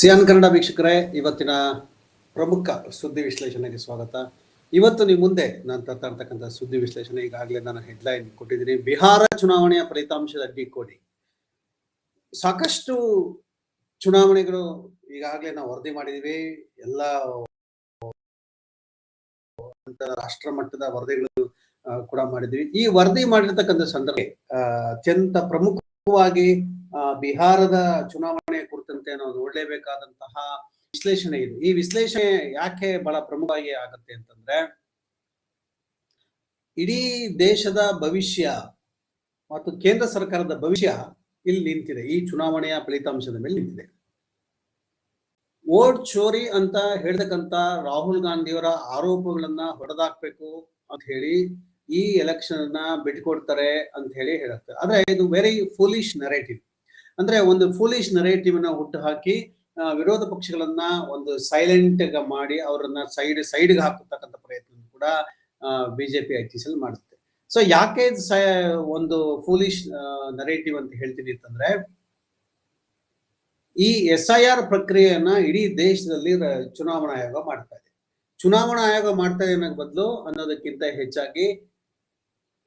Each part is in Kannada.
ಸಿಯಾನ್ ಕನ್ನಡ ವೀಕ್ಷಕರೇ, ಇವತ್ತಿನ ಪ್ರಮುಖ ಸುದ್ದಿ ವಿಶ್ಲೇಷಣೆಗೆ ಸ್ವಾಗತ. ಇವತ್ತು ನಿಮ್ಮ ಮುಂದೆ ನಾನು ತರ್ತಾ ಇರ್ತಕ್ಕಂಥ ಸುದ್ದಿ ವಿಶ್ಲೇಷಣೆ ಈಗಾಗಲೇ ನಾನು ಹೆಡ್ಲೈನ್ ಕೊಟ್ಟಿದ್ದೀನಿ. ಬಿಹಾರ ಚುನಾವಣೆಯ ಫಲಿತಾಂಶದ ಡಿಕೋಡಿ ಸಾಕಷ್ಟು ಚುನಾವಣೆಗಳು ಈಗಾಗಲೇ ನಾವು ವರದಿ ಮಾಡಿದೀವಿ. ಎಲ್ಲ ರಾಷ್ಟ್ರ ಮಟ್ಟದ ವರದಿಗಳು ಕೂಡ ಮಾಡಿದ್ವಿ. ಈ ವರದಿ ಮಾಡಿರ್ತಕ್ಕಂಥ ಸಂದರ್ಭ ಅತ್ಯಂತ ಪ್ರಮುಖವಾಗಿ ಬಿಹಾರದ ಚುನಾವಣೆ ಕುರಿತಂತೆ ನಾವು ನೋಡಲೇಬೇಕಾದಂತಹ ವಿಶ್ಲೇಷಣೆ ಇದೆ. ಈ ವಿಶ್ಲೇಷಣೆ ಯಾಕೆ ಬಹಳ ಪ್ರಮುಖವಾಗಿ ಆಗುತ್ತೆ ಅಂತಂದ್ರೆ, ಇಡೀ ದೇಶದ ಭವಿಷ್ಯ ಮತ್ತು ಕೇಂದ್ರ ಸರ್ಕಾರದ ಭವಿಷ್ಯ ಇಲ್ಲಿ ನಿಂತಿದೆ. ಈ ಚುನಾವಣೆಯ ಫಲಿತಾಂಶದ ಮೇಲೆ ನಿಂತಿದೆ. ಓಟ್ ಚೋರಿ ಅಂತ ಹೇಳ್ತಕ್ಕಂತ ರಾಹುಲ್ ಗಾಂಧಿಯವರ ಆರೋಪಗಳನ್ನ ಹೊಡೆದಾಕ್ಬೇಕು ಅಂತ ಹೇಳಿ ಈ ಎಲೆಕ್ಷನ್ ಅನ್ನ ಬಿಟ್ಕೊಡ್ತಾರೆ ಅಂತ ಹೇಳಿ ಹೇಳುತ್ತೆ. ಆದ್ರೆ ಇದು ವೆರಿ ಫುಲಿಶ್ ನರೇಟಿವ್ ಅಂದ್ರೆ ಒಂದು ಫೂಲಿಶ್ ನರೇಟಿವ್ನ ಹುಟ್ಟು ಹಾಕಿ ವಿರೋಧ ಪಕ್ಷಗಳನ್ನ ಒಂದು ಸೈಲೆಂಟ್ ಮಾಡಿ ಅವರನ್ನ ಸೈಡ್ ಸೈಡ್ಗೆ ಹಾಕತಕ್ಕಂಥ ಪ್ರಯತ್ನ ಕೂಡ ಬಿಜೆಪಿ ಐ ಟಿ ಮಾಡುತ್ತೆ. ಸೊ ಯಾಕೆ ಒಂದು ಫೂಲಿಶ್ ನರೇಟಿವ್ ಅಂತ ಹೇಳ್ತೀನಿ ಅಂತಂದ್ರೆ, ಈ ಎಸ್ ಐ ಆರ್ ಪ್ರಕ್ರಿಯೆಯನ್ನ ಇಡೀ ದೇಶದಲ್ಲಿ ಚುನಾವಣಾ ಆಯೋಗ ಮಾಡ್ತಾ ಇದೆ. ಚುನಾವಣಾ ಆಯೋಗ ಮಾಡ್ತಾ ಇದೆ ಅನ್ನೋ ಬದಲು ಅನ್ನೋದಕ್ಕಿಂತ ಹೆಚ್ಚಾಗಿ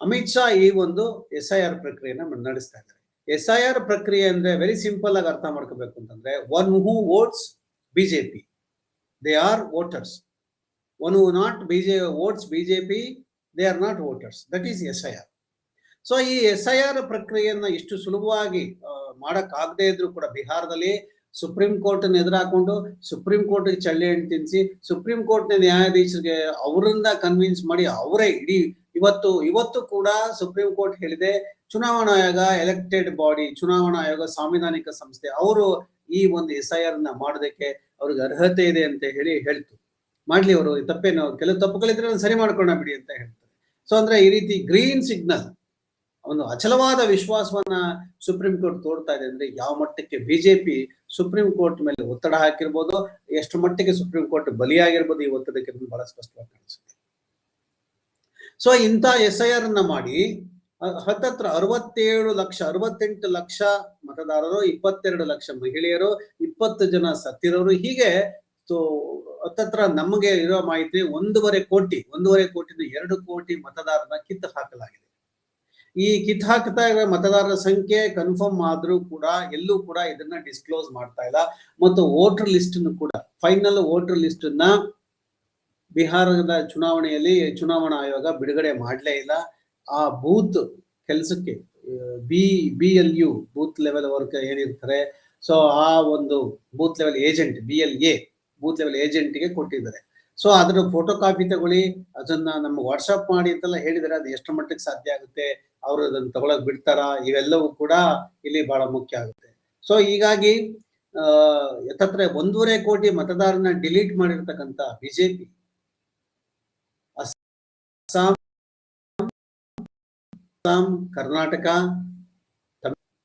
ಅಮಿತ್ ಶಾ ಈ ಒಂದು ಎಸ್ ಐ ಆರ್ ಪ್ರಕ್ರಿಯೆನ ನಡೆಸ್ತಾ ಇದ್ದಾರೆ. ಎಸ್ ಐ ಆರ್ ಪ್ರಕ್ರಿಯೆ ಅಂದ್ರೆ ವೆರಿ ಸಿಂಪಲ್ ಆಗಿ ಅರ್ಥ ಮಾಡ್ಕೋಬೇಕು ಅಂತಂದ್ರೆ one who votes BJP they are voters one who not BJ votes BJP they are not voters that is S I R so ಈ ಎಸ್ ಐ ಆರ್ ಪ್ರಕ್ರಿಯೆಯನ್ನ ಇಷ್ಟು ಸುಲಭವಾಗಿ ಮಾಡಕ್ಕಾಗದೇ ಇದ್ರು ಕೂಡ ಬಿಹಾರದಲ್ಲಿ ಸುಪ್ರೀಂ ಕೋರ್ಟ್ ಎದುರಾಕೊಂಡು, ಸುಪ್ರೀಂ ಕೋರ್ಟ್ ಚಳ್ಳಿ ಹಣ್ಣು ತಿನ್ಸಿ, ಸುಪ್ರೀಂ ಕೋರ್ಟ್ ನ್ಯಾಯಾಧೀಶರಿಗೆ ಅವರಿಂದ ಕನ್ವಿನ್ಸ್ ಮಾಡಿ ಅವರೇ ಇಡೀ ಇವತ್ತು ಇವತ್ತು ಕೂಡ ಸುಪ್ರೀಂ ಕೋರ್ಟ್ ಹೇಳಿದೆ ಚುನಾವಣಾ ಆಯೋಗ ಎಲೆಕ್ಟೆಡ್ ಬಾಡಿ ಚುನಾವಣಾ ಆಯೋಗ, ಸಾಂವಿಧಾನಿಕ ಸಂಸ್ಥೆ ಅವರು ಈ ಒಂದು ಎಸ್ ಐ ಆರ್ನ ಮಾಡೋದಕ್ಕೆ ಅವ್ರಿಗೆ ಅರ್ಹತೆ ಇದೆ ಅಂತ ಹೇಳಿ ಹೇಳ್ತು. ಮಾಡ್ಲಿ ಅವರು ತಪ್ಪೇನು, ಕೆಲವು ತಪ್ಪುಗಳಿದ್ರೆ ಸರಿ ಮಾಡ್ಕೊಂಡ ಬಿಡಿ ಅಂತ ಹೇಳ್ತಾರೆ. ಸೊ ಅಂದ್ರೆ ಈ ರೀತಿ ಗ್ರೀನ್ ಸಿಗ್ನಲ್ ಒಂದು ಅಚಲವಾದ ವಿಶ್ವಾಸವನ್ನ ಸುಪ್ರೀಂ ಕೋರ್ಟ್ ತೋರ್ತಾ ಇದೆ ಅಂದ್ರೆ ಯಾವ ಮಟ್ಟಕ್ಕೆ ಬಿಜೆಪಿ ಸುಪ್ರೀಂ ಕೋರ್ಟ್ ಮೇಲೆ ಒತ್ತಡ ಹಾಕಿರ್ಬೋದು, ಎಷ್ಟು ಮಟ್ಟಿಗೆ ಸುಪ್ರೀಂ ಕೋರ್ಟ್ ಬಲಿಯಾಗಿರ್ಬೋದು ಈ ಒತ್ತಡಕ್ಕೆ ಬಹಳ ಸ್ಪಷ್ಟವಾಗಿ ಕಾಣಿಸುತ್ತೆ. ಸೊ ಇಂಥ ಎಸ್ ಐ ಆರ್ ಅನ್ನ ಮಾಡಿ ಹತ್ತತ್ರ ಅರವತ್ತೇಳು ಲಕ್ಷ, ಅರವತ್ತೆಂಟು ಲಕ್ಷ ಮತದಾರರು, ಇಪ್ಪತ್ತೆರಡು ಲಕ್ಷ ಮಹಿಳೆಯರು, ಇಪ್ಪತ್ತು ಜನ ಸತ್ತಿರೋರು. ಹೀಗೆ ಹತ್ತತ್ರ ನಮಗೆ ಇರೋ ಮಾಹಿತಿ ಒಂದೂವರೆ ಕೋಟಿ, ಒಂದೂವರೆ ಕೋಟಿನ ಎರಡು ಕೋಟಿ ಮತದಾರನ ಕಿತ್ತು ಹಾಕಲಾಗಿದೆ. ಈ ಕಿತ್ ಹಾಕ್ತಾ ಇರೋ ಮತದಾರರ ಸಂಖ್ಯೆ ಕನ್ಫರ್ಮ್ ಆದ್ರೂ ಕೂಡ, ಎಲ್ಲೂ ಕೂಡ ಇದನ್ನ ಡಿಸ್ಕ್ಲೋಸ್ ಮಾಡ್ತಾ ಇಲ್ಲ. ಮತ್ತು ವೋಟರ್ ಲಿಸ್ಟ್ ಕೂಡ ಫೈನಲ್ ವೋಟರ್ ಲಿಸ್ಟ್ನ ಬಿಹಾರದ ಚುನಾವಣೆಯಲ್ಲಿ ಚುನಾವಣಾ ಆಯೋಗ ಬಿಡುಗಡೆ ಮಾಡಲೇ ಇಲ್ಲ. ಆ ಬೂತ್ ಕೆಲಸಕ್ಕೆ, B B L U booth level work ಏನಿರ್ತಾರೆ ಸೊ ಆ ಒಂದು booth level agent B L A booth level ಏಜೆಂಟ್ಗೆ ಕೊಟ್ಟಿದ್ದಾರೆ. ಸೊ ಅದರ ಫೋಟೋ ಕಾಪಿ ತಗೊಳ್ಳಿ, ಅದನ್ನ ನಮ್ಗೆ ವಾಟ್ಸಪ್ ಮಾಡಿ ಅಂತೆಲ್ಲ ಹೇಳಿದರೆ ಅದು ಎಷ್ಟು ಮಟ್ಟಿಗೆ ಸಾಧ್ಯ ಆಗುತ್ತೆ, ಅವರು ಅದನ್ನ ತಗೊಳಕ್ ಬಿಡ್ತಾರ, ಇವೆಲ್ಲವೂ ಕೂಡ ಇಲ್ಲಿ ಬಹಳ ಮುಖ್ಯ ಆಗುತ್ತೆ. ಸೊ ಹೀಗಾಗಿ ಯಥತ್ರ ಒಂದೂವರೆ ಕೋಟಿ ಮತದಾರನ ಡಿಲೀಟ್ ಮಾಡಿರ್ತಕ್ಕಂಥ ಬಿಜೆಪಿ ಅಸ್ಸಾಂ ಅಸ್ಸಾಂ, ಕರ್ನಾಟಕ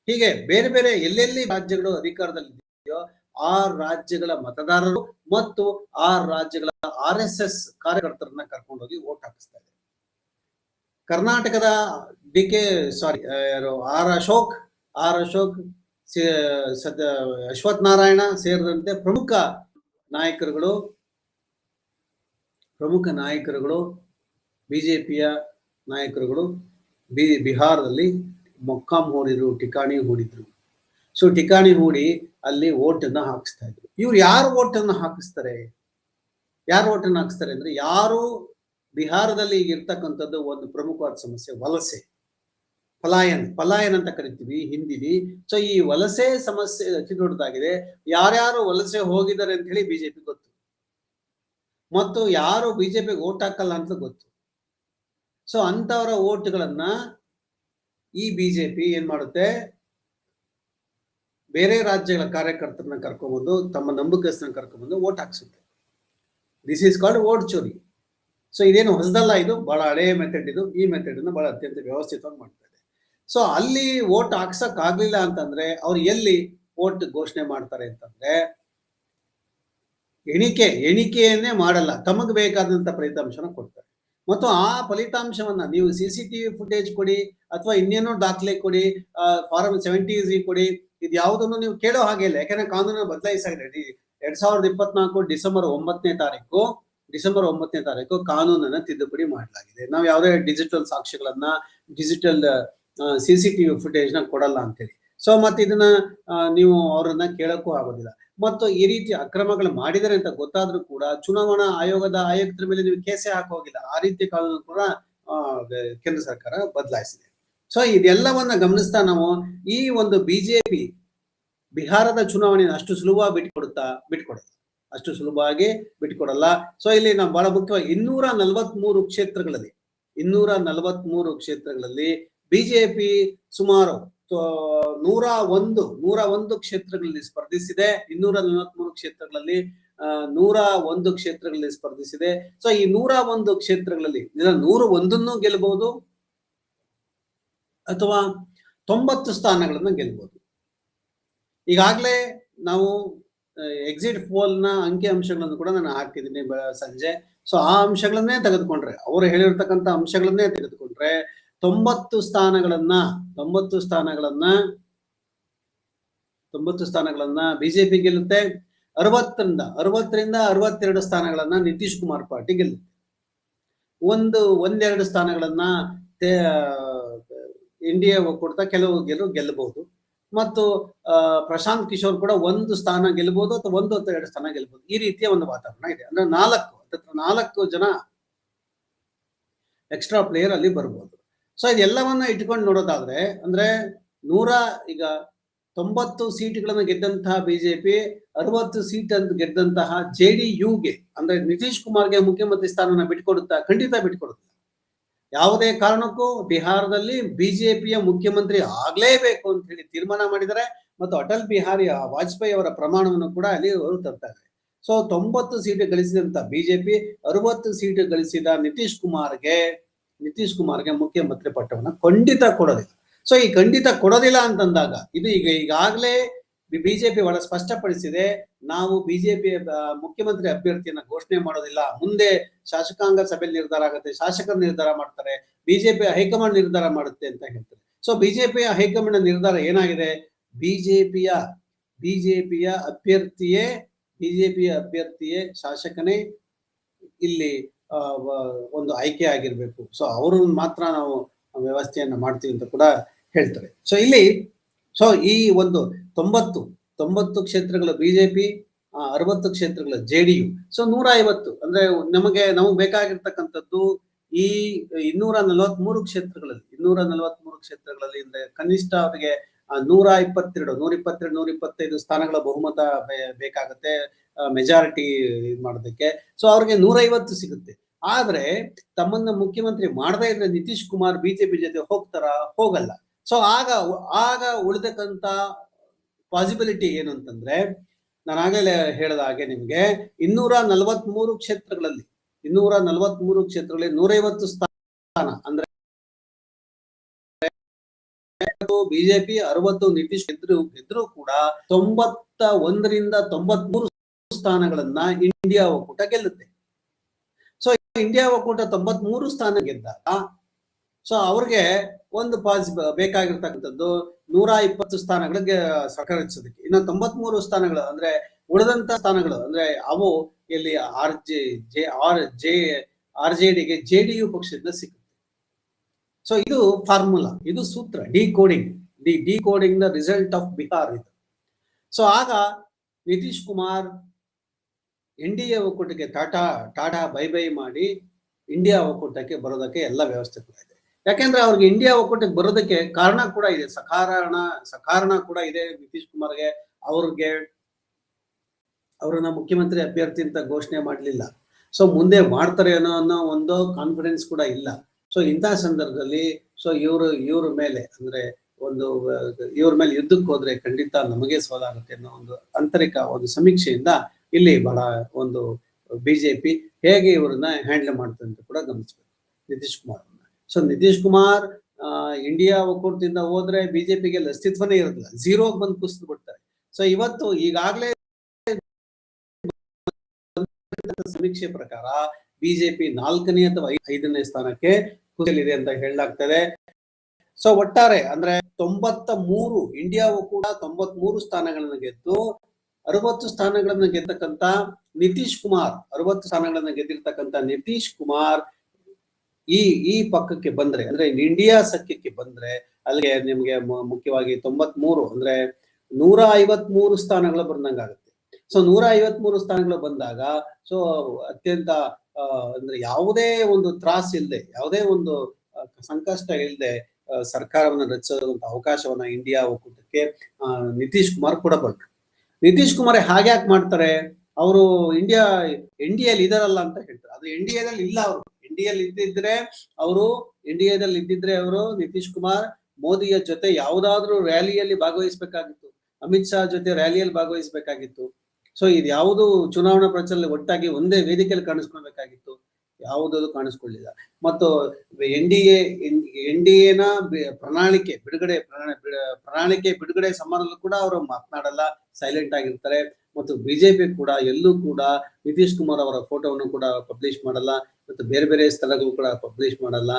ಹೀಗೆ ಬೇರೆ ಬೇರೆ ಎಲ್ಲೆಲ್ಲಿ ರಾಜ್ಯಗಳು ಅಧಿಕಾರದಲ್ಲಿ ಇದೆಯೋ ಆ ರಾಜ್ಯಗಳ ಮತದಾರರು ಮತ್ತು ಆ ರಾಜ್ಯಗಳ ಆರ್ ಎಸ್ ಎಸ್ ಕಾರ್ಯಕರ್ತರನ್ನ ಕರ್ಕೊಂಡೋಗಿ ವೋಟ್ ಹಾಕಿಸ್ತಾ ಇದೆ ಕರ್ನಾಟಕದ D K, sorry R Ashok R Ashok ಸದ್ಯ ಅಶ್ವಥ್ ನಾರಾಯಣ ಸೇರಿದಂತೆ ಪ್ರಮುಖ ನಾಯಕರುಗಳು ಪ್ರಮುಖ ನಾಯಕರುಗಳು, ಬಿಜೆಪಿಯ ನಾಯಕರುಗಳು ಬಿ ಬಿಹಾರದಲ್ಲಿ ಮೊಕ್ಕಾಂ ಹೂಡಿದ್ರು ಟಿಕಾಣಿ ಹೂಡಿದ್ರು. ಸೊ ಟಿಕಾಣಿ ಹೂಡಿ ಅಲ್ಲಿ ಓಟನ್ನು ಹಾಕಿಸ್ತಾ ಇದ್ರು. ಇವ್ರು ಯಾರು ಓಟನ್ನು ಹಾಕಿಸ್ತಾರೆ? ಯಾರು ಓಟನ್ನು ಹಾಕಿಸ್ತಾರೆ ಅಂದ್ರೆ ಯಾರು ಬಿಹಾರದಲ್ಲಿ ಈಗ ಇರ್ತಕ್ಕಂಥದ್ದು ಒಂದು ಪ್ರಮುಖವಾದ ಸಮಸ್ಯೆ, ವಲಸೆ. ಪಲಾಯನ್ ಪಲಾಯನ್ ಅಂತ ಕರಿತೀವಿ, ಹಿಂದಿಲಿ. ಸೊ ಈ ವಲಸೆ ಸಮಸ್ಯೆ ಅತಿ ದೊಡ್ಡದಾಗಿದೆ ಯಾರ್ಯಾರು ವಲಸೆ ಹೋಗಿದ್ದಾರೆ ಅಂತ ಹೇಳಿ ಬಿಜೆಪಿ ಗೊತ್ತು. ಮತ್ತು ಯಾರು ಬಿಜೆಪಿಗೆ ಓಟ್ ಹಾಕಲ್ಲ ಅಂತ ಗೊತ್ತು. ಸೊ ಅಂತವರ ಓಟ್ಗಳನ್ನ ಈ ಬಿಜೆಪಿ ಏನ್ ಮಾಡುತ್ತೆ? ಬೇರೆ ರಾಜ್ಯಗಳ ಕಾರ್ಯಕರ್ತರನ್ನ ಕರ್ಕೊಂಡ್ಬಂದು, ತಮ್ಮ ನಂಬಿಕೆಸ್ನ ಕರ್ಕೊಂಡ್ಬಂದು vote ಹಾಕ್ಸುತ್ತೆ. This is called vote chori. So ಇದೇನು ಹೊಸದಲ್ಲ ಇದು? ಬಹಳ ಹಳೆಯ ಮೆಥಡ್ ಇದು. ಈ ಮೆಥಡ್ ಅನ್ನು ಬಹಳ ಅತ್ಯಂತ ವ್ಯವಸ್ಥಿತವಾಗಿ ಮಾಡ್ತಾ ಇದೆ. ಸೊ ಅಲ್ಲಿ ಓಟ್ ಹಾಕ್ಸಕ್ ಆಗ್ಲಿಲ್ಲ ಅಂತಂದ್ರೆ ಅವ್ರು ಎಲ್ಲಿ ಓಟ್ ಘೋಷಣೆ ಮಾಡ್ತಾರೆ ಅಂತಂದ್ರೆ ಎಣಿಕೆ, ಎಣಿಕೆಯನ್ನೇ ಮಾಡಲ್ಲ. ತಮಗೆ ಬೇಕಾದಂತ ಫಲಿತಾಂಶನ ಕೊಡ್ತಾರೆ. ಮತ್ತು ಆ ಫಲಿತಾಂಶವನ್ನ ನೀವು ಸಿ ಸಿ ಟಿವಿ ಫುಟೇಜ್ ಕೊಡಿ ಅಥವಾ ಇನ್ನೇನೋ ದಾಖಲೆ ಕೊಡಿ ಫಾರಂ ಸೆವೆಂಟಿ ಕೊಡಿ, ಇದು ಯಾವುದನ್ನು ನೀವು ಕೇಳೋ ಹಾಗೆ ಇಲ್ಲ. ಯಾಕಂದ್ರೆ ಕಾನೂನು ಬದಲಾಯಿಸಾಗಿದೆ. ಎರಡ್ ಸಾವಿರದ ಇಪ್ಪತ್ನಾಲ್ಕು ಡಿಸೆಂಬರ್ ಒಂಬತ್ತನೇ ತಾರೀಕು, ಡಿಸೆಂಬರ್ ಒಂಬತ್ತನೇ ತಾರೀಕು ಕಾನೂನನ್ನ ತಿದ್ದುಪಡಿ ಮಾಡಲಾಗಿದೆ. ನಾವು ಯಾವುದೇ ಡಿಜಿಟಲ್ ಸಾಕ್ಷ್ಯಗಳನ್ನ ಡಿಜಿಟಲ್ ಸಿ ಸಿ ಟಿವಿ ಫುಟೇಜ್ನ ಕೊಡಲ್ಲ ಅಂತೇಳಿ. ಸೊ ಮತ್ತೆ ಇದನ್ನ ನೀವು ಅವರನ್ನ ಕೇಳಕ್ಕೂ ಆಗೋದಿಲ್ಲ. ಮತ್ತು ಈ ರೀತಿ ಅಕ್ರಮಗಳು ಮಾಡಿದರೆ ಅಂತ ಗೊತ್ತಾದ್ರೂ ಕೂಡ ಚುನಾವಣಾ ಆಯೋಗದ ಆಯುಕ್ತರ ಮೇಲೆ ನೀವು ಕೇಸೇ ಹಾಕೋಗಿಲ್ಲ ಆ ರೀತಿ ಕಾನೂನು ಕೂಡ ಕೇಂದ್ರ ಸರ್ಕಾರ ಬದಲಾಯಿಸಿದೆ. ಸೊ ಇದೆಲ್ಲವನ್ನ ಗಮನಿಸ್ತಾ ನಾವು ಈ ಒಂದು ಬಿಜೆಪಿ ಬಿಹಾರದ ಚುನಾವಣೆಯನ್ನು ಅಷ್ಟು ಸುಲಭವಾಗಿ ಬಿಟ್ಕೊಡುತ್ತಾ, ಬಿಟ್ಕೊಡಲ್ಲ. ಅಷ್ಟು ಸುಲಭವಾಗಿ ಬಿಟ್ಕೊಡಲ್ಲ. ಸೊ ಇಲ್ಲಿ ನಾವು ಬಹಳ ಮುಖ್ಯವಾಗಿ ಇನ್ನೂರ ನಲವತ್ಮೂರು ಕ್ಷೇತ್ರಗಳಲ್ಲಿ, ಇನ್ನೂರ ನಲವತ್ಮೂರು ಕ್ಷೇತ್ರಗಳಲ್ಲಿ ಬಿಜೆಪಿ ಸುಮಾರು ನೂರ ಒಂದು ನೂರ ಒಂದು ಕ್ಷೇತ್ರಗಳಲ್ಲಿ ಸ್ಪರ್ಧಿಸಿದೆ. ಇನ್ನೂರ ನಲವತ್ಮೂರು ಕ್ಷೇತ್ರಗಳಲ್ಲಿ ನೂರ ಒಂದು ಕ್ಷೇತ್ರಗಳಲ್ಲಿ ಸ್ಪರ್ಧಿಸಿದೆ. ಸೊ ಈ ನೂರ ಒಂದು ಕ್ಷೇತ್ರಗಳಲ್ಲಿ ನೂರ ಒಂದನ್ನು ಗೆಲ್ಲಬಹುದು ಅಥವಾ ತೊಂಬತ್ತು ಸ್ಥಾನಗಳನ್ನು ಗೆಲ್ಲಬಹುದು ಈಗಾಗಲೇ ನಾವು ಎಕ್ಸಿಟ್ ಪೋಲ್ನ ಅಂಕಿ ಅಂಶಗಳನ್ನು ಕೂಡ ನಾನು ಹಾಕಿದ್ದೀನಿ ಸಂಜೆ. ಸೊ ಆ ಅಂಶಗಳನ್ನೇ ತೆಗೆದುಕೊಂಡ್ರೆ, ಅವರು ಹೇಳಿರ್ತಕ್ಕಂಥ ಅಂಶಗಳನ್ನೇ ತೆಗೆದುಕೊಂಡ್ರೆ ತೊಂಬತ್ತು ಸ್ಥಾನಗಳನ್ನ ತೊಂಬತ್ತು ಸ್ಥಾನಗಳನ್ನ ತೊಂಬತ್ತು ಸ್ಥಾನಗಳನ್ನ ಬಿಜೆಪಿ ಗೆಲ್ಲುತ್ತೆ. ಅರವತ್ತರಿಂದ ಅರವತ್ತರಿಂದ ಅರವತ್ತೆರಡು ಸ್ಥಾನಗಳನ್ನ ನಿತೀಶ್ ಕುಮಾರ್ ಪಾರ್ಟಿ ಗೆಲ್ಲುತ್ತೆ. ಒಂದು, ಒಂದೆರಡು ಸ್ಥಾನಗಳನ್ನ ಇಂಡಿಯಾ ಕೊಡ್ತಾ ಕೆಲವು ಗೆಲುವು ಗೆಲ್ಲಬಹುದು. ಮತ್ತು ಪ್ರಶಾಂತ್ ಕಿಶೋರ್ ಕೂಡ ಒಂದು ಸ್ಥಾನ ಗೆಲ್ಲಬಹುದು ಅಥವಾ ಒಂದು ಅಥವಾ ಎರಡು ಸ್ಥಾನ ಗೆಲ್ಲಬಹುದು. ಈ ರೀತಿಯ ಒಂದು ವಾತಾವರಣ ಇದೆ. ಅಂದ್ರೆ ನಾಲ್ಕು ನಾಲ್ಕು ಜನ ಎಕ್ಸ್ಟ್ರಾ ಪ್ಲೇಯರ್ ಅಲ್ಲಿ ಬರ್ಬೋದು. ಸೊ ಇದೆಲ್ಲವನ್ನ ಇಟ್ಕೊಂಡು ನೋಡೋದಾದ್ರೆ, ಅಂದ್ರೆ ನೂರ ಈಗ ತೊಂಬತ್ತು ಸೀಟ್ಗಳನ್ನು ಗೆದ್ದಂತಹ ಬಿಜೆಪಿ ಅರವತ್ತು ಸೀಟ್ ಅಂತ ಗೆದ್ದಂತಹ ಜೆ ಡಿ ಯುಗೆ ಅಂದ್ರೆ ನಿತೀಶ್ ಕುಮಾರ್ಗೆ ಮುಖ್ಯಮಂತ್ರಿ ಸ್ಥಾನವನ್ನು ಬಿಟ್ಕೊಡುತ್ತಾ, ಖಂಡಿತ ಬಿಟ್ಕೊಡುತ್ತೆ. ಯಾವುದೇ ಕಾರಣಕ್ಕೂ ಬಿಹಾರದಲ್ಲಿ ಬಿಜೆಪಿಯ ಮುಖ್ಯಮಂತ್ರಿ ಆಗ್ಲೇಬೇಕು ಅಂತ ಹೇಳಿ ತೀರ್ಮಾನ ಮಾಡಿದ್ದಾರೆ. ಮತ್ತು ಅಟಲ್ ಬಿಹಾರಿ ವಾಜಪೇಯಿ ಅವರ ಪ್ರಮಾಣವನ್ನು ಕೂಡ ಅಲ್ಲಿ ಅವರು ತರ್ತಾರೆ. ಸೊ ತೊಂಬತ್ತು ಸೀಟ್ ಗಳಿಸಿದಂತ ಬಿಜೆಪಿ ಅರವತ್ತು ಸೀಟ್ ಗಳಿಸಿದ ನಿತೀಶ್ ಕುಮಾರ್ಗೆ ನಿತೀಶ್ ಕುಮಾರ್ಗೆ ಮುಖ್ಯಮಂತ್ರಿ ಪಟ್ಟವನ್ನ ಖಂಡಿತ ಕೊಡೋದಿಲ್ಲ. ಸೊ ಈ ಖಂಡಿತ ಕೊಡೋದಿಲ್ಲ ಅಂತಂದಾಗ, ಇದು ಈಗ ಈಗಾಗಲೇ ಬಿಜೆಪಿ ಬಹಳ ಸ್ಪಷ್ಟಪಡಿಸಿದೆ, ನಾವು ಬಿಜೆಪಿ ಮುಖ್ಯಮಂತ್ರಿ ಅಭ್ಯರ್ಥಿಯನ್ನ ಘೋಷಣೆ ಮಾಡೋದಿಲ್ಲ. ಮುಂದೆ ಶಾಸಕಾಂಗ ಸಭೆಯಲ್ಲಿ ನಿರ್ಧಾರ ಆಗುತ್ತೆ, ಶಾಸಕರು ನಿರ್ಧಾರ ಮಾಡ್ತಾರೆ, ಬಿಜೆಪಿ ಹೈಕಮಾಂಡ್ ನಿರ್ಧಾರ ಮಾಡುತ್ತೆ ಅಂತ ಹೇಳ್ತಾರೆ. ಸೊ ಬಿಜೆಪಿಯ ಹೈಕಮಾಂಡ್ ನಿರ್ಧಾರ ಏನಾಗಿದೆ? ಬಿಜೆಪಿಯ ಬಿಜೆಪಿಯ ಅಭ್ಯರ್ಥಿಯೇ ಬಿಜೆಪಿಯ ಅಭ್ಯರ್ಥಿಯೇ ಶಾಸಕನೇ ಇಲ್ಲಿ ಒಂದು ಆಯ್ಕೆ ಆಗಿರ್ಬೇಕು. ಸೊ ಅವರು ಮಾತ್ರ ನಾವು ವ್ಯವಸ್ಥೆಯನ್ನ ಮಾಡ್ತೀವಿ ಅಂತ ಕೂಡ ಹೇಳ್ತಾರೆ. ಸೊ ಇಲ್ಲಿ ಸೊ ಈ ಒಂದು ತೊಂಬತ್ತು ತೊಂಬತ್ತು ಕ್ಷೇತ್ರಗಳ ಬಿಜೆಪಿ ಅರವತ್ತು ಕ್ಷೇತ್ರಗಳ ಜೆ ಡಿ ಯು ಸೊ ನೂರ ಐವತ್ತು ಅಂದ್ರೆ ನಮಗೆ ನಮಗೆ ಬೇಕಾಗಿರ್ತಕ್ಕಂಥದ್ದು ಈ ಇನ್ನೂರ ನಲವತ್ಮೂರು ಕ್ಷೇತ್ರಗಳಲ್ಲಿ, ಇನ್ನೂರ ನಲವತ್ಮೂರು ಕ್ಷೇತ್ರಗಳಲ್ಲಿ ಅಂದ್ರೆ ಕನಿಷ್ಠ ಅವರಿಗೆ ನೂರ ಇಪ್ಪತ್ತೆರಡು ನೂರ ಇಪ್ಪತ್ತೆರಡು ನೂರ ಇಪ್ಪತ್ತೈದು ಸ್ಥಾನಗಳ ಬಹುಮತ ಬೇಕಾಗುತ್ತೆ. ಮೆಜಾರಿಟಿ ಇದು ಮಾಡೋದಕ್ಕೆ. ಸೊ ಅವ್ರಿಗೆ ನೂರೈವತ್ತು ಸಿಗುತ್ತೆ. ಆದ್ರೆ, ತಮ್ಮನ್ನ ಮುಖ್ಯಮಂತ್ರಿ ಮಾಡದೇ ಇದ್ರೆ ನಿತೀಶ್ ಕುಮಾರ್ ಬಿಜೆಪಿ ಜೊತೆ ಹೋಗ್ತಾರ, ಹೋಗಲ್ಲ. ಸೊ ಆಗ ಆಗ ಉಳಿದಕ್ಕಂತ ಪಾಸಿಬಿಲಿಟಿ ಏನು ಅಂತಂದ್ರೆ, ನಾನು ಆಗಲೇ ಹೇಳಿದ ಹಾಗೆ ನಿಮ್ಗೆ, ಇನ್ನೂರ ನಲವತ್ಮೂರು ಕ್ಷೇತ್ರಗಳಲ್ಲಿ, ಇನ್ನೂರ ನಲವತ್ಮೂರು ಕ್ಷೇತ್ರಗಳಲ್ಲಿ ನೂರೈವತ್ತು ಸ್ಥಾನ. ಅಂದ್ರೆ, ಬಿಜೆಪಿ ಅರವತ್ತು, ನಿತೀಶ್ ಗೆದ್ರು ಗೆದ್ರು ಕೂಡ ತೊಂಬತ್ತ ಒಂದರಿಂದ ತೊಂಬತ್ಮೂರು ಸ್ಥಾನಗಳನ್ನ ಇಂಡಿಯಾ ಒಕ್ಕೂಟ ಗೆಲ್ಲುತ್ತೆ. ಸೊ ಇಂಡಿಯಾ ಒಕ್ಕೂಟ ತೊಂಬತ್ಮೂರು ಸ್ಥಾನ ಗೆದ್ದಾಗ ಸೊ ಅವ್ರಿಗೆ ಒಂದು ಪಾಸ್ ಬೇಕಾಗಿರ್ತಕ್ಕಂಥದ್ದು ನೂರ ಇಪ್ಪತ್ತು ಸ್ಥಾನಗಳಿಗೆ ಸಹಕರಿಸೋದಕ್ಕೆ. ಇನ್ನು ತೊಂಬತ್ಮೂರು ಸ್ಥಾನಗಳು ಅಂದ್ರೆ ಉಳಿದಂತ ಸ್ಥಾನಗಳು ಅಂದ್ರೆ ಅವು ಇಲ್ಲಿ R J J, R J R J ಡಿಗೆ ಜೆ ಡಿ ಯು ಪಕ್ಷದಿಂದ ಸಿಗುತ್ತೆ. ಸೊ ಇದು ಫಾರ್ಮುಲಾ, ಇದು ಸೂತ್ರ, decoding. D decoding the result of Bihar ಇದು. ಸೊ ಆಗ ನಿತೀಶ್ ಕುಮಾರ್ ಎನ್ ಡಿ ಒಕ್ಕೂಟಕ್ಕೆ ಟಾಟಾ ಟಾಟಾ ಬೈ ಬೈ ಮಾಡಿ ಇಂಡಿಯಾ ಒಕ್ಕೂಟಕ್ಕೆ ಬರೋದಕ್ಕೆ ಎಲ್ಲ ವ್ಯವಸ್ಥೆ ಕೂಡ ಇದೆ. ಯಾಕೆಂದ್ರೆ ಅವ್ರಿಗೆ ಇಂಡಿಯಾ ಒಕ್ಕೂಟಕ್ಕೆ ಬರೋದಕ್ಕೆ ಕಾರಣ ಕೂಡ ಇದೆ. ಸಕಾರಣ ಸಕಾರಣ ಕೂಡ ಇದೆ ನಿತೀಶ್ ಕುಮಾರ್ಗೆ, ಅವ್ರಿಗೆ, ಅವರನ್ನ ಮುಖ್ಯಮಂತ್ರಿ ಅಭ್ಯರ್ಥಿ ಅಂತ ಘೋಷಣೆ ಮಾಡಲಿಲ್ಲ. ಸೊ ಮುಂದೆ ಮಾಡ್ತಾರೆ ಅನ್ನೋ ಅನ್ನೋ ಒಂದು ಕಾನ್ಫಿಡೆನ್ಸ್ ಕೂಡ ಇಲ್ಲ. ಸೊ ಇಂತಹ ಸಂದರ್ಭದಲ್ಲಿ ಸೊ ಇವರು, ಇವ್ರ ಮೇಲೆ ಅಂದ್ರೆ ಒಂದು, ಇವ್ರ ಮೇಲೆ ಯುದ್ಧಕ್ಕೆ ಹೋದ್ರೆ ಖಂಡಿತ ನಮಗೆ ಸೋಲಾಗುತ್ತೆ ಅನ್ನೋ ಒಂದು ಆಂತರಿಕ ಒಂದು ಸಮೀಕ್ಷೆಯಿಂದ ಇಲ್ಲಿ ಬಹಳ ಒಂದು ಬಿಜೆಪಿ ಹೇಗೆ ಇವ್ರನ್ನ ಹ್ಯಾಂಡಲ್ ಮಾಡ್ತಾರೆ ಅಂತ ಕೂಡ ಗಮನಿಸಬೇಕು. ನಿತೀಶ್ ಕುಮಾರ್ ಸೊ ನಿತೀಶ್ ಕುಮಾರ್ ಇಂಡಿಯಾ ಒಕ್ಕೂಟದಿಂದ ಹೋದ್ರೆ ಬಿಜೆಪಿಗೆ ಅಸ್ತಿತ್ವನೇ ಇರೋದಿಲ್ಲ. ಝೀರೋಗ್ ಬಂದು ಕುಸಿದು ಬಿಡ್ತಾರೆ. ಸೊ ಇವತ್ತು ಈಗಾಗಲೇ ಸಮೀಕ್ಷೆ ಪ್ರಕಾರ ಬಿಜೆಪಿ ನಾಲ್ಕನೇ ಅಥವಾ ಐದನೇ ಸ್ಥಾನಕ್ಕೆ ಕುಸಿಯಲಿದೆ ಅಂತ ಹೇಳಲಾಗ್ತದೆ. ಸೊ ಒಟ್ಟಾರೆ ಅಂದ್ರೆ ತೊಂಬತ್ತ ಮೂರು ಇಂಡಿಯಾವು ಕೂಡ ತೊಂಬತ್ ಮೂರು ಸ್ಥಾನಗಳನ್ನ ಗೆದ್ದು ಅರವತ್ತು ಸ್ಥಾನಗಳನ್ನ ಗೆದ್ದಕ್ಕಂತ ನಿತೀಶ್ ಕುಮಾರ್, ಅರವತ್ತು ಸ್ಥಾನಗಳನ್ನ ಗೆದ್ದಿರ್ತಕ್ಕಂತ ನಿತೀಶ್ ಕುಮಾರ್ ಈ ಈ ಪಕ್ಕಕ್ಕೆ ಬಂದ್ರೆ, ಅಂದ್ರೆ ಇಂಡಿಯಾ ಸಖ್ಯಕ್ಕೆ ಬಂದ್ರೆ, ಅಲ್ಲಿಗೆ ನಿಮ್ಗೆ ಮುಖ್ಯವಾಗಿ ತೊಂಬತ್ ಮೂರು ಅಂದ್ರೆ ನೂರ ಐವತ್ ಮೂರು ಸ್ಥಾನಗಳು ಬಂದಂಗಾಗುತ್ತೆ ಸೊ ನೂರ ಐವತ್ ಮೂರು ಸ್ಥಾನಗಳು ಬಂದಾಗ ಸೊ ಅತ್ಯಂತ ಅಂದ್ರೆ ಯಾವುದೇ ಒಂದು ತ್ರಾಸ ಇಲ್ಲದೆ ಯಾವುದೇ ಒಂದು ಸಂಕಷ್ಟ ಇಲ್ಲದೆ ಸರ್ಕಾರವನ್ನು ರಚಿಸೋದಂತ ಅವಕಾಶವನ್ನ ಇಂಡಿಯಾ ಒಕ್ಕೂಟಕ್ಕೆ ನಿತೀಶ್ ಕುಮಾರ್ ಕೊಡಬಲ್ರು. ನಿತೀಶ್ ಕುಮಾರ್ ಹಾಗೆ ಯಾಕೆ ಮಾಡ್ತಾರೆ? ಅವರು ಇಂಡಿಯಾ ಎನ್ ಡಿ ಎಲ್ ಇದಾರಲ್ಲ ಅಂತ ಹೇಳ್ತಾರೆ. ಅದು ದಲ್ಲಿ ಇಲ್ಲ ಅವರು. ಇಂಡಿಯಲ್ಲಿ ಇದ್ದಿದ್ರೆ ಅವರು ದಲ್ಲಿ ಇದ್ದಿದ್ರೆ ಅವರು ನಿತೀಶ್ ಕುಮಾರ್, ಮೋದಿಯ ಜೊತೆ ಯಾವುದಾದ್ರೂ ರ್ಯಾಲಿಯಲ್ಲಿ ಭಾಗವಹಿಸಬೇಕಾಗಿತ್ತು. ಅಮಿತ್ ಶಾ ಜೊತೆ ರ್ಯಾಲಿಯಲ್ಲಿ ಭಾಗವಹಿಸಬೇಕಾಗಿತ್ತು. ಸೊ ಇದು ಯಾವುದು ಚುನಾವಣಾ ಪ್ರಚಾರದಲ್ಲಿ ಒಟ್ಟಾಗಿ ಒಂದೇ ವೇದಿಕೆಯಲ್ಲಿ ಕಾಣಿಸ್ಕೊಳ್ಬೇಕಾಗಿತ್ತು. ಯಾವುದದು ಕಾಣಿಸ್ಕೊಳ್ಳಿಲ್ಲ. ಮತ್ತು ಎನ್ ಡಿ ಎನ್ ಡಿ ಎನ ಪ್ರಣಾಳಿಕೆ, ಬಿಡುಗಡೆ ಪ್ರಣಾ- ಬಿಡ- ಪ್ರಣಾಳಿಕೆ, ಬಿಡುಗಡೆ ಸಮಾರಂಭದಲ್ಲೂ ಕೂಡ ಅವರು ಮಾತನಾಡಲ್ಲ ಸೈಲೆಂಟ್ ಆಗಿರ್ತಾರೆ. ಮತ್ತು ಬಿಜೆಪಿ ಕೂಡ, ಎಲ್ಲೂ ಕೂಡ ನಿತೀಶ್ ಕುಮಾರ್ ಅವರ ಫೋಟೋವನ್ನು ಕೂಡ ಪಬ್ಲಿಷ್ ಮಾಡಲ್ಲ, ಮತ್ತು ಬೇರೆ ಬೇರೆ ಸ್ಥಳಗಳು ಕೂಡ ಪಬ್ಲಿಷ್ ಮಾಡಲ್ಲ.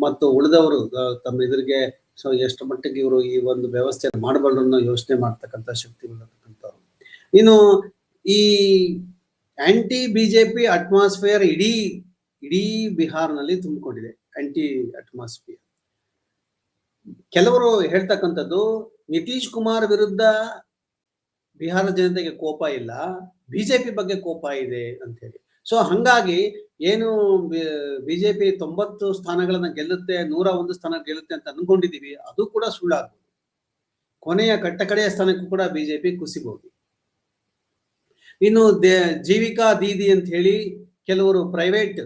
ಮತ್ತು ಉಳಿದವರು ತಮ್ಮ ಎದುರಿಗೆ, ಸೊ ಎಷ್ಟು ಮಟ್ಟಿಗೆ ಇವರು ಈ ಒಂದು ವ್ಯವಸ್ಥೆ ಮಾಡಬಲ್ಲರು ಅನ್ನೋ ಯೋಚನೆ ಮಾಡ್ತಕ್ಕಂಥ ಶಕ್ತಿ ಇರತಕ್ಕಂಥವ್ರು. ಇನ್ನು ಈ ಆಂಟಿ ಬಿಜೆಪಿ ಅಟ್ಮಾಸ್ಫಿಯರ್ ಇಡೀ ಇಡೀ ಬಿಹಾರ್ನಲ್ಲಿ ತುಂಬಿಕೊಂಡಿದೆ ಆಂಟಿ ಅಟ್ಮಾಸ್ಫಿಯರ್ ಕೆಲವರು ಹೇಳ್ತಕ್ಕಂಥದ್ದು, ನಿತೀಶ್ ಕುಮಾರ್ ವಿರುದ್ಧ ಬಿಹಾರ ಜನತೆಗೆ ಕೋಪ ಇಲ್ಲ ಬಿಜೆಪಿ ಬಗ್ಗೆ ಕೋಪ ಇದೆ ಅಂತ ಹೇಳಿ ಸೊ ಹಂಗಾಗಿ ಏನು ಬಿಜೆಪಿ ತೊಂಬತ್ತು ಸ್ಥಾನಗಳನ್ನ ಗೆಲ್ಲುತ್ತೆ, ನೂರ ಒಂದು ಸ್ಥಾನ ಗೆಲ್ಲುತ್ತೆ ಅಂತ ಅನ್ಕೊಂಡಿದೀವಿ ಅದು ಕೂಡ ಸುಳ್ಳಾಗ್ಬೋದು. ಕೊನೆಯ ಕಟ್ಟಕಡೆಯ ಸ್ಥಾನಕ್ಕೂ ಕೂಡ ಬಿಜೆಪಿ ಕುಸಿಬಹುದು ಇನ್ನು ಜೀವಿಕಾ ದೀದಿ ಅಂತ ಹೇಳಿ ಕೆಲವರು ಪ್ರೈವೇಟ್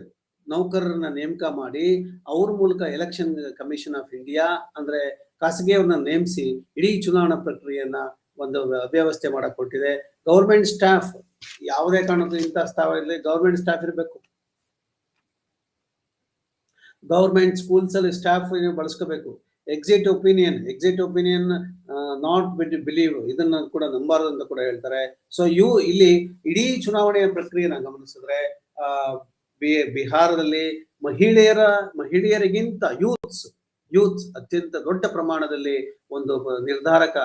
ನೌಕರರನ್ನ ನೇಮಕ ಮಾಡಿ ಅವ್ರ ಮೂಲಕ ಎಲೆಕ್ಷನ್ ಕಮಿಷನ್ ಆಫ್ ಇಂಡಿಯಾ ಅಂದ್ರೆ ಖಾಸಗಿಯವ್ರನ್ನ ನೇಮಿಸಿ ಇಡೀ ಚುನಾವಣಾ ಪ್ರಕ್ರಿಯೆಯನ್ನ ಒಂದು ಅವ್ಯವಸ್ಥೆ ಮಾಡಕ್ ಕೊಟ್ಟಿದೆ ಗೌರ್ಮೆಂಟ್ ಸ್ಟಾಫ್ ಯಾವುದೇ ಕಾರಣಕ್ಕೂ ಇಂತಹ ಸ್ಥಾವ ಇರಲಿ ಗೌರ್ಮೆಂಟ್ ಸ್ಟಾಫ್ ಇರಬೇಕು. ಗೌರ್ಮೆಂಟ್ ಸ್ಕೂಲ್ಸ್ ಅಲ್ಲಿ staff ಬಳಸ್ಕೋಬೇಕು. Exit opinion exit opinion not bit believe ಇದನ್ನ ಕೂಡ ನಂಬಾರದು ಕೂಡ ಹೇಳ್ತಾರೆ. ಸೊ ಇವು ಇಲ್ಲಿ ಇಡೀ ಚುನಾವಣೆಯ ಪ್ರಕ್ರಿಯೆನ ಗಮನಿಸಿದ್ರೆ ಬಿಹಾರದಲ್ಲಿ ಮಹಿಳೆಯರ, ಮಹಿಳೆಯರಿಗಿಂತ ಯೂತ್ಸ್ ಯೂತ್ ಅತ್ಯಂತ ದೊಡ್ಡ ಪ್ರಮಾಣದಲ್ಲಿ ಒಂದು ನಿರ್ಧಾರಕ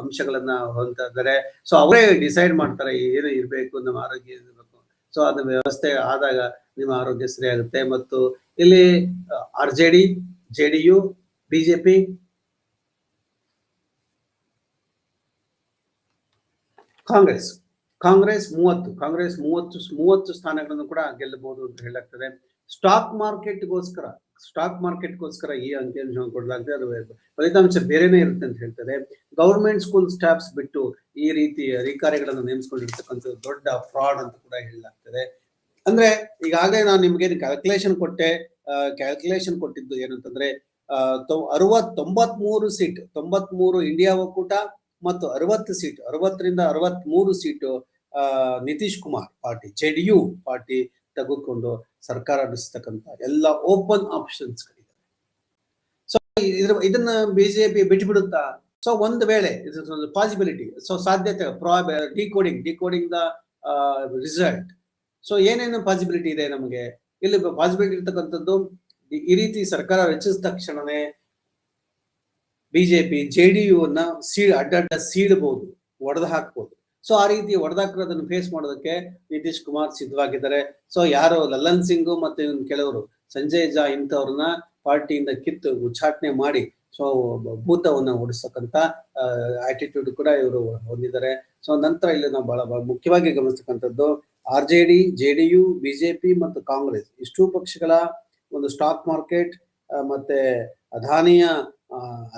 ಅಂಶಗಳನ್ನ ಹೊಂದಿದ್ದಾರೆ. ಸೊ ಅವರೇ ಡಿಸೈಡ್ ಮಾಡ್ತಾರೆ ಏನು ಇರಬೇಕು, ನಮ್ಮ ಆರೋಗ್ಯ ಇರಬೇಕು. ಸೊ ಅದು ವ್ಯವಸ್ಥೆ ಆದಾಗ ನಿಮ್ಮ ಆರೋಗ್ಯ ಸರಿಯಾಗುತ್ತೆ. ಮತ್ತು ಇಲ್ಲಿ, R J D J D U BJP Congress. Congress ಮೂವತ್ತು ಕಾಂಗ್ರೆಸ್ ಮೂವತ್ತು ಮೂವತ್ತು ಸ್ಥಾನಗಳನ್ನು ಕೂಡ ಗೆಲ್ಲಬಹುದು ಅಂತ ಹೇಳಾಗ್ತದೆ ಸ್ಟಾಕ್ ಮಾರ್ಕೆಟ್ಗೋಸ್ಕರ ಸ್ಟಾಕ್ ಮಾರ್ಕೆಟ್ಗೋಸ್ಕರ ಈ ಅಂಕಿಅಂಶ ಕೊಡಲಾಗ್ತದೆ. ಅದು ಫಲಿತಾಂಶ ಬೇರೆನೇ ಇರುತ್ತೆ ಅಂತ ಹೇಳ್ತಾರೆ ಗೌರ್ಮೆಂಟ್ ಸ್ಕೂಲ್ ಸ್ಟಾಫ್ಸ್ ಬಿಟ್ಟು ಈ ರೀತಿ ಅಧಿಕಾರಿಗಳನ್ನು ನೇಮಿಸ್ಕೊಂಡಿರ್ತಕ್ಕಂಥ ದೊಡ್ಡ ಫ್ರಾಡ್ ಅಂತ ಕೂಡ ಹೇಳಲಾಗ್ತದೆ. ಅಂದ್ರೆ ಈಗಾಗಲೇ ನಾನು ನಿಮ್ಗೆ ಕ್ಯಾಲ್ಕುಲೇಷನ್ ಕೊಟ್ಟೆ ಕ್ಯಾಲ್ಕುಲೇಷನ್ ಕೊಟ್ಟಿದ್ದು ಏನಂತಂದ್ರೆ ಅರವತ್ ತೊಂಬತ್ಮೂರು ಸೀಟ್ ತೊಂಬತ್ಮೂರು ಇಂಡಿಯಾ ಒಕ್ಕೂಟ ಮತ್ತು ಅರವತ್ತು ಸೀಟ್ ಅರವತ್ತರಿಂದ ಅರವತ್ಮೂರು ಸೀಟು ಆ, Nitish Kumar party, J D U party ತೆಗೆದುಕೊಂಡು ಸರ್ಕಾರ ನಡೆಸ್ತಕ್ಕಂಥ ಎಲ್ಲ ಓಪನ್ ಆಪ್ಷನ್ಸ್ ಸೊ ಇದ್ರ, ಇದನ್ನ ಬಿಜೆಪಿ ಬಿಟ್ಬಿಡುತ್ತಾ ಸೊ ಒಂದು ವೇಳೆ ಪಾಸಿಬಿಲಿಟಿ ಸೊ ಸಾಧ್ಯತೆ decoding decoding the result so ಏನೇನು ಪಾಸಿಬಿಲಿಟಿ ಇದೆ ನಮಗೆ? ಇಲ್ಲಿ ಪಾಸಿಬಿಲಿಟಿ ಇರ್ತಕ್ಕಂಥದ್ದು, ಈ- ರೀತಿ ಸರ್ಕಾರ ರಚಿಸಿದ ತಕ್ಷಣವೇ ಬಿಜೆಪಿ ಜೆ ಡಿ ಯುವನ್ನ ಸೀಡ್ ಅಡ್ಡಡ್ಡ ಸೀಡಬಹುದು ಒಡೆದು ಹಾಕ್ಬೋದು. ಸೊ ಆ ರೀತಿ ಒಡೆದಾಕಿರೋದನ್ನು ಫೇಸ್ ಮಾಡೋದಕ್ಕೆ ನಿತೀಶ್ ಕುಮಾರ್ ಸಿದ್ಧವಾಗಿದ್ದಾರೆ. ಸೊ ಯಾರು ಲಲ್ಲನ್ ಸಿಂಗ್ ಮತ್ತೆ ಕೆಲವರು, ಸಂಜಯ್ ಜಾ ಇಂಥವ್ರನ್ನ ಪಾರ್ಟಿಯಿಂದ ಕಿತ್ತು ಉಚ್ಚಾಟನೆ ಮಾಡಿ ಸೊ ಭೂತವನ್ನ ಓಡಿಸ್ತಕ್ಕಂತ ಆಟಿಟ್ಯೂಡ್ ಕೂಡ ಇವರು ಹೊಂದಿದ್ದಾರೆ. ಸೊ ನಂತರ ಇಲ್ಲಿ ನಾವು ಬಹಳ ಮುಖ್ಯವಾಗಿ ಗಮನಿಸ್ತಕ್ಕಂಥದ್ದು R J D J D U BJP ಮತ್ತು ಕಾಂಗ್ರೆಸ್. ಇಷ್ಟೂ ಪಕ್ಷಗಳ ಒಂದು ಸ್ಟಾಕ್ ಮಾರ್ಕೆಟ್ ಮತ್ತೆ ಅದಾನಿಯ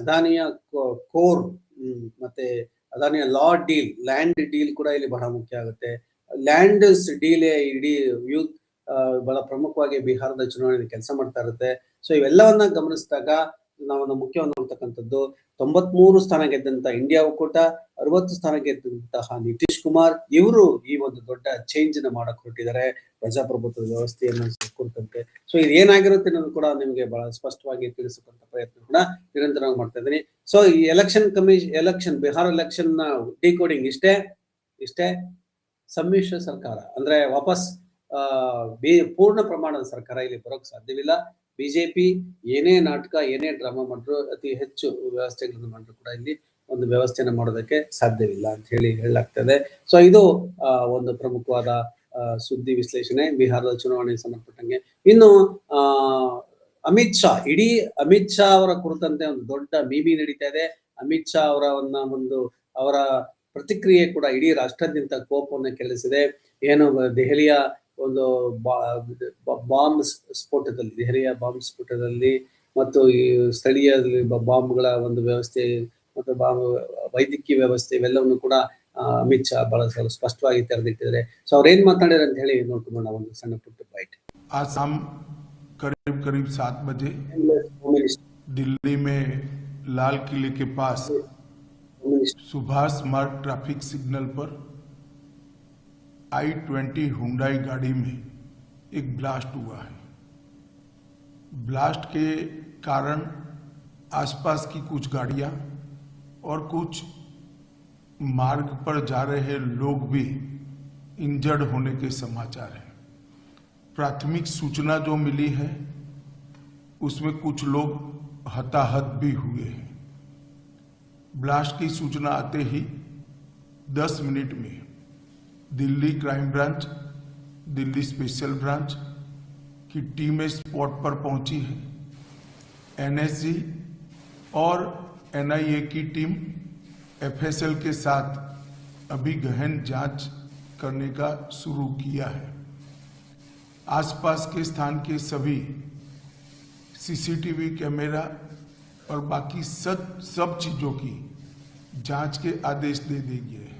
ಅದಾನಿಯ ಕೋರ್ ಮತ್ತೆ ಅದಾನಿಯ ಲಾ ಡೀಲ್ ಲ್ಯಾಂಡ್ ಡೀಲ್ ಕೂಡ ಇಲ್ಲಿ ಬಹಳ ಮುಖ್ಯ ಆಗುತ್ತೆ. ಲ್ಯಾಂಡ್ ಡೀಲ್ ಇಡೀ ಯೂತ್ ಬಹಳ ಪ್ರಮುಖವಾಗಿ ಬಿಹಾರದ ಚುನಾವಣೆಯಲ್ಲಿ ಕೆಲಸ ಮಾಡ್ತಾ ಇರುತ್ತೆ. ಸೊ ಇವೆಲ್ಲವನ್ನ ಗಮನಿಸಿದಾಗ ನಾವು ಮುಖ್ಯವಾಗಿ ನೋಡ್ತಕ್ಕಂಥದ್ದು, ತೊಂಬತ್ಮೂರು ಸ್ಥಾನ ಗೆದ್ದಂತ ಇಂಡಿಯಾ ಒಕ್ಕೂಟ, ಅರವತ್ತು ಸ್ಥಾನ ಗೆದ್ದಂತಹ ನಿತೀಶ್ ಕುಮಾರ್, ಇವರು ಈ ಒಂದು ದೊಡ್ಡ ಚೇಂಜ್ನ ಮಾಡಕ್ ಹೊರಟಿದ್ದಾರೆ. ಪ್ರಜಾಪ್ರಭುತ್ವ ವ್ಯವಸ್ಥೆಯನ್ನು ಕುರಿತಂತೆ ಸೊ ಇದು ಏನಾಗಿರುತ್ತೆ ಅನ್ನೋದು ಕೂಡ ನಿಮಗೆ ಬಹಳ ಸ್ಪಷ್ಟವಾಗಿ ತಿಳಿಸಕ್ಕಂತ ಪ್ರಯತ್ನ ಕೂಡ ನಿರಂತರವಾಗಿ ಮಾಡ್ತಾ ಇದ್ದೀನಿ. ಸೊ ಈ ಎಲೆಕ್ಷನ್ ಕಮಿಷನ್ ಎಲೆಕ್ಷನ್ ಬಿಹಾರ್ ಎಲೆಕ್ಷನ್ನ ಡಿಕೋಡಿಂಗ್ ಇಷ್ಟೇ? ಇಷ್ಟೇ? ಸಮ್ಮಿಶ್ರ ಸರ್ಕಾರ, ಅಂದ್ರೆ ವಾಪಸ್ ಬಿ- ಪೂರ್ಣ ಪ್ರಮಾಣದ ಸರ್ಕಾರ ಇಲ್ಲಿ ಬರೋಕ್ ಸಾಧ್ಯವಿಲ್ಲ. ಬಿಜೆಪಿ ಏನೇ ನಾಟಕ, ಏನೇ ಡ್ರಾಮಾ ಮಾಡಿದ್ರು ಅತಿ ಹೆಚ್ಚು ವ್ಯವಸ್ಥೆಗಳನ್ನು ಮಾಡಿದ್ರು ಕೂಡ ಇಲ್ಲಿ ಒಂದು ವ್ಯವಸ್ಥೆಯನ್ನು ಮಾಡೋದಕ್ಕೆ ಸಾಧ್ಯವಿಲ್ಲ ಅಂತ ಹೇಳಿ ಹೇಳಲಾಗ್ತದೆ. ಸೊ ಇದು ಒಂದು ಪ್ರಮುಖವಾದ ಸುದ್ದಿ ವಿಶ್ಲೇಷಣೆ. ಬಿಹಾರದ ಚುನಾವಣೆಗೆ ಸಂಬಂಧಪಟ್ಟಂಗೆ. ಇನ್ನು, ಆ, ಅಮಿತ್ ಶಾ, ಇಡೀ ಅಮಿತ್ ಶಾ ಅವರ ಕುರಿತಂತೆ ಒಂದು ದೊಡ್ಡ ಮೀಮಿ ನಡೀತಾ ಇದೆ. ಅಮಿತ್ ಶಾ ಅವರ ಒಂದು, ಅವರ ಪ್ರತಿಕ್ರಿಯೆ ಕೂಡ ಇಡೀ ರಾಷ್ಟ್ರಾದ್ಯಂತ ಕೋಪವನ್ನು ಕೆಲಸಿದೆ ಏನು, ದೆಹಲಿಯ ಒಂದು ಬಾಂಬ್ ಸ್ಫೋಟದಲ್ಲಿ ದೆಹಲಿಯ ಬಾಂಬ್ ಸ್ಫೋಟದಲ್ಲಿ ಮತ್ತು ಈ ಸ್ಥಳೀಯ ಬಾಂಬ್ಗಳ ಒಂದು ವ್ಯವಸ್ಥೆ ಮತ್ತು ಬಾಂಬ್ ವೈದ್ಯಕೀಯ ವ್ಯವಸ್ಥೆ ಇವೆಲ್ಲವನ್ನು ಕೂಡ ಆ, ಅಮಿತ್ ಶಾ ಬಹಳ ಸ್ವಲ್ಪ ಸ್ಪಷ್ಟವಾಗಿ ತೆರೆದಿಟ್ಟಿದ್ದಾರೆ ಸೊ ಅವ್ರು ಏನ್ ಮಾತಾಡ್ಯಾರ ಅಂತ ಹೇಳಿ ನೋಡ್ಕೊಂಡು ಒಂದು ಸಣ್ಣ ಪುಟ್ಟ ಬೈಟ್ आज शाम करीब करीब सात बजे दिल्ली में लाल किले के पास सुभाष मार्ग ट्रैफिक सिग्नल पर I twenty Hyundai गाड़ी में एक ब्लास्ट हुआ है। ब्लास्ट के कारण आसपास की कुछ गाड़ियाँ और कुछ मार्ग पर जा रहे लोग भी इंजर्ड होने के समाचार हैं। प्राथमिक सूचना जो मिली है, उसमें कुछ लोग हताहत भी हुए हैं। ब्लास्ट की सूचना आते ही 10 मिनट में Delhi crime branch, Delhi special branch की टीमें स्पॉट पर पहुँची है। एनएसजी और एनआईए की टीम एफएसएल के साथ अभी गहन जाँच करने का शुरू किया है। आसपास के स्थान के सभी सीसीटीवी कैमरा और बाकी सब सब चीज़ों की जाँच के आदेश दे दिए गए हैं।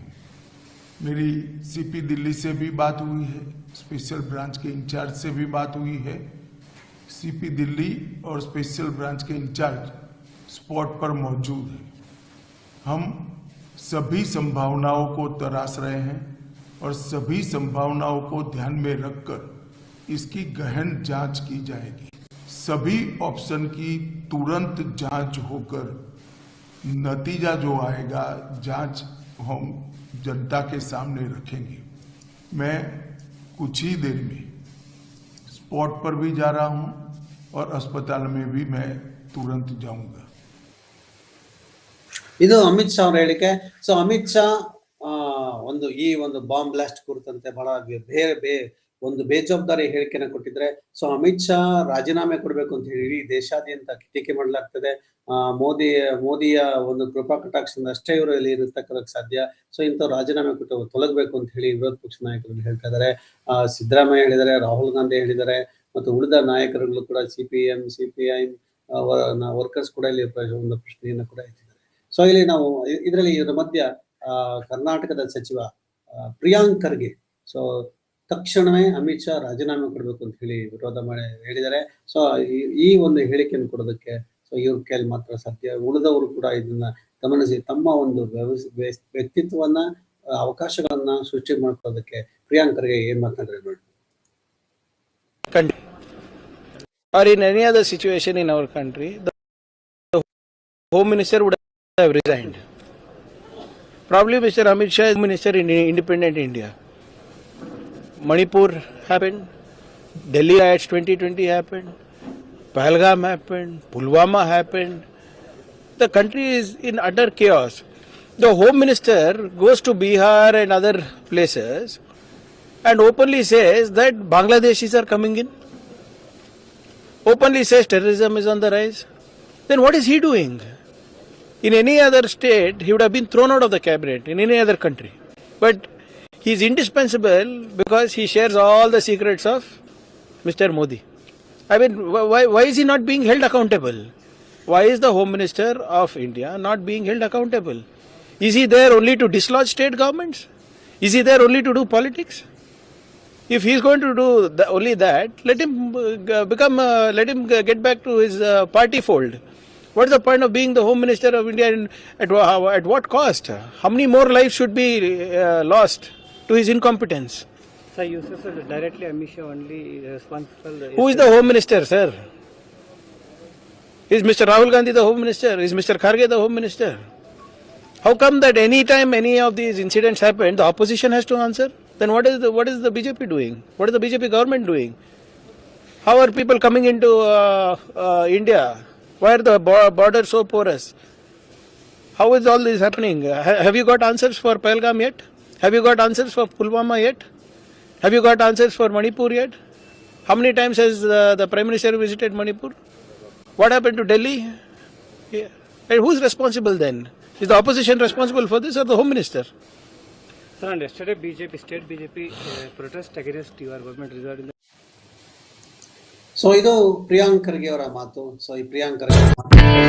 मेरी सीपी दिल्ली से भी बात हुई है स्पेशल ब्रांच के इंचार्ज से भी बात हुई है। सीपी दिल्ली और स्पेशल ब्रांच के इंचार्ज स्पॉट पर मौजूद हैं। हम सभी संभावनाओं को तराश रहे हैं और सभी संभावनाओं को ध्यान में रखकर इसकी गहन जाँच की जाएगी। सभी ऑप्शन की तुरंत जाँच होकर नतीजा जो आएगा, जाँच हम जनता के सामने रखेंगे मैं कुछ ही देर में स्पॉट पर भी जा रहा हूं और अस्पताल में भी मैं तुरंत जाऊंगा ಇದು ಅಮಿತ್ ಶಾ ಅವರ ಹೇಳಿಕೆ ಸೊ ಅಮಿತ್ ಶಾ ಆ, ಒಂದು ಈ ಒಂದು ಬಾಂಬ್ ಬ್ಲಾಸ್ಟ್ ಕುರಿತಂತೆ ಬಹಳ ಬೇ- ಬೇರೆ ಬೇ ಒಂದು ಬೇಜವಾಬ್ದಾರಿ ಹೇಳಿಕೆನ ಕೊಟ್ಟಿದ್ರೆ. ಸೊ ಅಮಿತ್ ಶಾ ರಾಜೀನಾಮೆ ಕೊಡ್ಬೇಕು ಅಂತ ಹೇಳಿ ಇಡೀ ದೇಶಾದ್ಯಂತ ಟೀಕೆ ಮಾಡಲಾಗ್ತದೆ. ಮೋದಿ, ಮೋದಿಯ ಒಂದು ಕೃಪಾ ಕಟಾಕ್ಷದಿಂದ ಅಷ್ಟೇ ಇವರು ಇಲ್ಲಿ ಇರತಕ್ಕದಕ್ಕೆ ಸಾಧ್ಯ. ಸೊ ಇಂಥವ್ರು ರಾಜೀನಾಮೆ ಕೊಟ್ಟು ತೊಲಗಬೇಕು ಅಂತ ಹೇಳಿ ವಿರೋಧ ಪಕ್ಷ ನಾಯಕರು ಹೇಳ್ತಾ ಇದ್ದಾರೆ ಸಿದ್ದರಾಮಯ್ಯ ಹೇಳಿದ್ದಾರೆ, ರಾಹುಲ್ ಗಾಂಧಿ ಹೇಳಿದ್ದಾರೆ, ಮತ್ತು ಉಳಿದ ನಾಯಕರುಗಳು ಕೂಡ C P M C P I workers ಕೂಡ ಇಲ್ಲಿ ಒಂದು ಪ್ರಶ್ನೆಯನ್ನು ಕೂಡ ಎತ್ತಿದ್ದಾರೆ. ಸೊ ಇಲ್ಲಿ ನಾವು ಇದರಲ್ಲಿ ಇದರ ಮಧ್ಯ ಕರ್ನಾಟಕದ ಸಚಿವ ಪ್ರಿಯಾಂಕ್ ಖರ್ಗೆ. ಸೊ ತಕ್ಷಣವೇ ಅಮಿತ್ ಶಾ ರಾಜೀನಾಮೆ ಕೊಡಬೇಕು ಅಂತ ಹೇಳಿ ವಿರೋಧ ಮಾಡಿ ಹೇಳಿದ್ದಾರೆ ಸೊ ಈ ಒಂದು ಹೇಳಿಕೆಯನ್ನು ಕೊಡೋದಕ್ಕೆ ಸೊ ಇವ್ರ ಕೈಯಲ್ಲಿ ಮಾತ್ರ ಸಾಧ್ಯ ಉಳಿದವರು ಕೂಡ ಇದನ್ನ ಗಮನಿಸಿ ತಮ್ಮ ಒಂದು ವ್ಯಕ್ತಿತ್ವವನ್ನ ಅವಕಾಶಗಳನ್ನ ಸೃಷ್ಟಿ ಮಾಡ್ಕೊಳ್ಳೋದಕ್ಕೆ ಪ್ರಿಯಾಂಕರ್ಗೆ ಏನ್ ಮಾತಾಡ್ರಿ ನೋಡಿ or in any other situation in our country, minister the Home Minister would have resigned. Probably Mr. Amit Shah. Manipur happened, Delhi riots 2020 happened, Pahalgam happened, Pulwama happened. The country is in utter chaos. The Home Minister goes to Bihar and other places and openly says that Bangladeshis are coming in, openly says terrorism is on the rise, then what is he doing? In any other state, he would have been thrown out of the cabinet, in any other country. But he is indispensable because he shares all the secrets of Mr. Modi. I mean, why, why is he not being held accountable? Why is the Home Minister of India not being held accountable? Is he there only to dislodge state governments? Is he there only to do politics? If he is going to do the, only that, let him uh, become, uh, let him get back to his uh, party fold. What is the point of being the Home Minister of India at, at what cost? How many more lives should be uh, lost to his incompetence? Sir, you said sir, directly Amit Shah only responsible. Who is the Home Minister, sir? Is Mr. Rahul Gandhi the Home Minister? Is Mr. Kharge the Home Minister? How come that any time any of these incidents happen, the opposition has to answer? then what is the what is the BJP doing? What is the BJP government doing? How are people coming into uh, uh, India? Why are the bo- borders so porous? How is all this happening? Have you got answers for Pahalgam yet? Have you got answers for Pulwama yet? Have you got answers for Manipur yet? How many times has uh, the Prime Minister visited Manipur? What happened to Delhi? Yeah. And who's responsible then? Is the opposition responsible for this or the Home Minister? Sir, and yesterday BJP, state BJP uh, protest against your government regarding the so ಇದು ಪ್ರಿಯಾಂಕ್ ಖರ್ಗೆ ಅವರ ಮಾತು ಸೊ ಈ ಪ್ರಿಯಾಂಕ್ ಖರ್ಗೆ